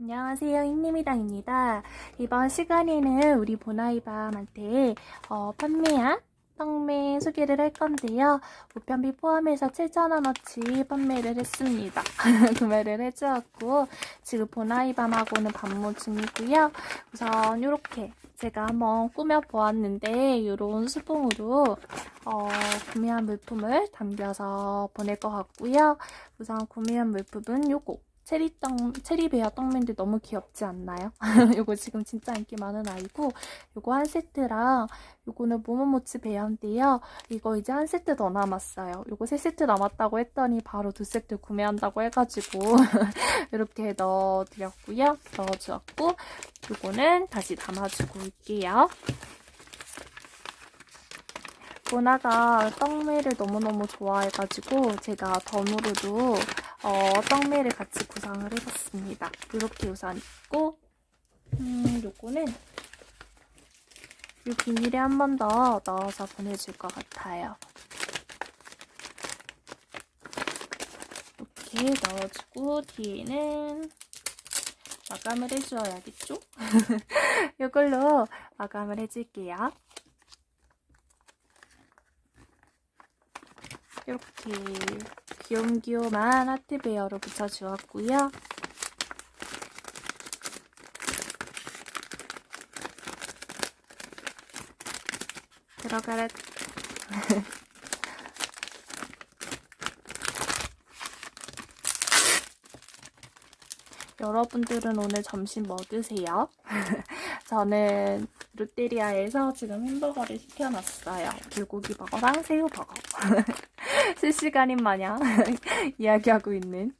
안녕하세요. 흰님이당입니다. 이번 시간에는 우리 보나이밤한테 어, 판매한 떡매 소개를 할 건데요. 우편비 포함해서 7,000원어치 판매를 했습니다. 구매를 해주었고 지금 보나이밤하고는 반모 중이고요. 우선 이렇게 제가 한번 꾸며보았는데 이런 수봉으로 어, 구매한 물품을 담겨서 보낼 것 같고요. 우선 구매한 물품은 요거 체리 떡, 체리베어 떡면인데 너무 귀엽지 않나요? 요거 지금 진짜 인기 많은 아이고 요거 한 세트랑 요거는 모모모치 베어인데요. 이거 이제 한 세트 더 남았어요. 요거 세 세트 남았다고 했더니 바로 두 세트 구매한다고 해가지고 이렇게 넣어드렸고요. 넣어주었고 요거는 다시 담아주고 올게요. 보나가 떡메를 너무너무 좋아해가지고 제가 덤으로도 어, 떡메를 같이 구상을 해봤습니다. 이렇게 우선 있고 음, 요거는 이 비닐에 한 번 더 넣어서 보내줄 것 같아요. 이렇게 넣어주고 뒤에는 마감을 해주어야겠죠? 이걸로 마감을 해줄게요. 이렇게 귀염귀염한 하트베어로 붙여주었고요. 들어가라. 여러분들은 오늘 점심 뭐 드세요? 저는 롯데리아에서 지금 햄버거를 시켜놨어요. 불고기 버거랑 새우 버거. 실시간인 마냥 이야기하고 있는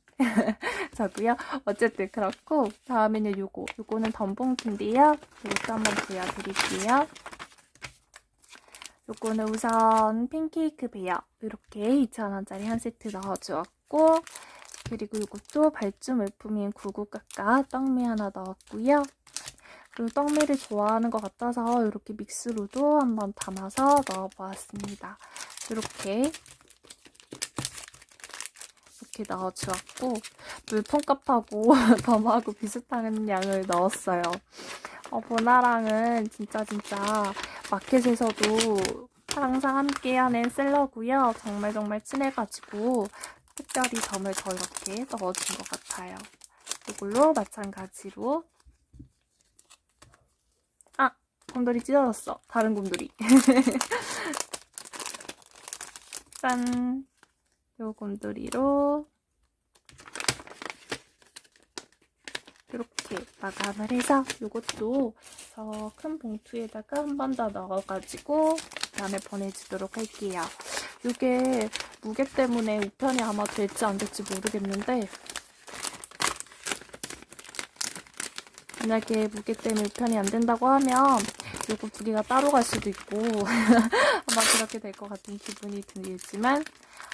저고요. 어쨌든 그렇고 다음에는 요거. 요거는 덤봉인데요. 이것도 한번 보여드릴게요. 요거는 우선 팬케이크 베어 이렇게 2,000원짜리 한 세트 넣어주었고 그리고 이것도 발주 물품인 구구깎아 떡미 하나 넣었고요. 그리고 떡미를 좋아하는 것 같아서 이렇게 믹스로도 한번 담아서 넣어보았습니다. 이렇게 이렇게 넣어주었고 물품값하고 덤하고 비슷한 양을 넣었어요. 어, 보나랑은 진짜 진짜 마켓에서도 항상 함께하는 셀러고요. 정말 정말 친해가지고 특별히 점을 더 이렇게 넣어준 것 같아요. 이걸로 마찬가지로 아! 곰돌이 찢어졌어. 다른 곰돌이. 짠! 요 곰돌이로 이렇게 마감을 해서 이것도 저 큰 봉투에다가 한 번 더 넣어가지고 그다음에 보내주도록 할게요. 이게 무게 때문에 우편이 아마 될지 안 될지 모르겠는데 만약에 무게 때문에 우편이 안 된다고 하면 요거 두 개가 따로 갈 수도 있고 아마 그렇게 될 것 같은 기분이 들지만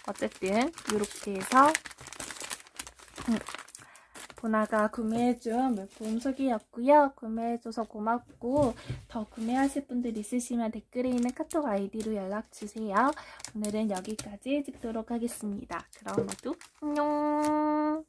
어쨌든 이렇게 해서 음, 보나가 구매해준 물품 소개였고요. 구매해줘서 고맙고 더 구매하실 분들 있으시면 댓글에 있는 카톡 아이디로 연락주세요. 오늘은 여기까지 찍도록 하겠습니다. 그럼 모두 안녕